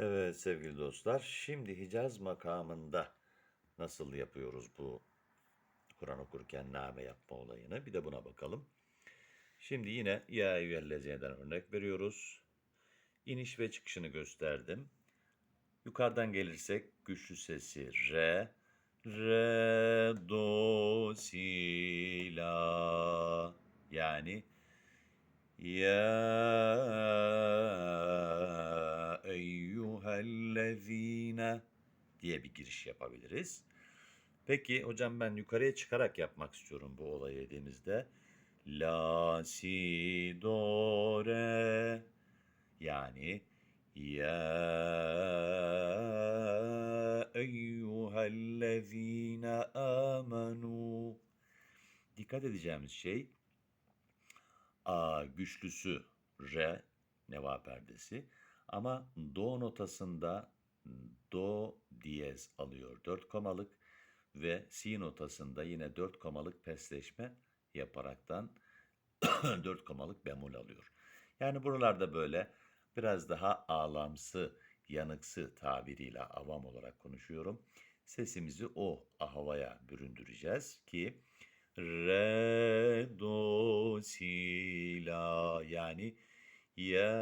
Evet sevgili dostlar, şimdi Hicaz makamında nasıl yapıyoruz bu Kur'an okurken name yapma olayını? Bir de buna bakalım. Şimdi yine Ya eyyühellezine örnek veriyoruz. İniş ve çıkışını gösterdim. Yukarıdan gelirsek güçlü sesi re, re, do, si, la. Yani ya eyyühellezine diye bir giriş yapabiliriz. Peki hocam ben yukarıya çıkarak yapmak istiyorum bu olayı dediğimizde. La, si, do, re. Yani ya eyyühellezine amenu. Dikkat edeceğimiz şey A güçlüsü re neva perdesi ama do notasında do diyez alıyor 4 komalık ve si notasında yine 4 komalık pesleşme yaparaktan 4 komalık bemol alıyor. Yani buralarda böyle biraz daha ağlamsı, yanıksı tabiriyle avam olarak konuşuyorum. Sesimizi o havaya büründüreceğiz ki re, do, si, la yani ya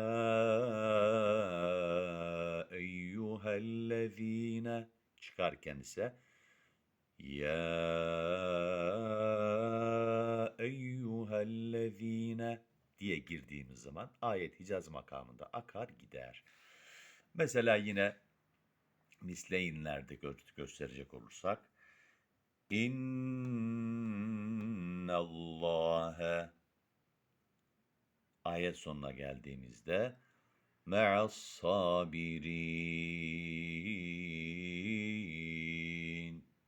eyyühellezine çıkarken ise ya eyyühellezine diye girdiğimiz zaman ayet Hicaz makamında akar gider. Mesela yine misleyinlerde gö- gösterecek olursak İnnallâhe ayet sonuna geldiğimizde me'as sabirin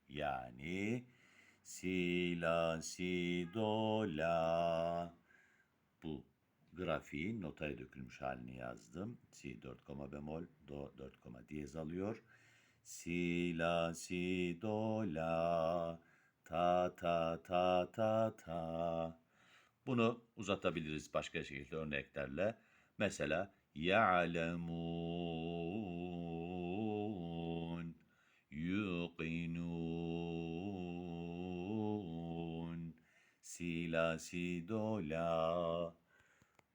yani si la si do la bu grafiğin notaya dökülmüş halini yazdım. Si 4 koma bemol, do 4 koma diyez alıyor. Si la si do la ta ta ta ta ta. Bunu uzatabiliriz başka şekilde örneklerle. Mesela ya'lemun yuqinun si la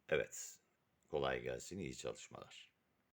Evet. Kolay gelsin. iyi çalışmalar.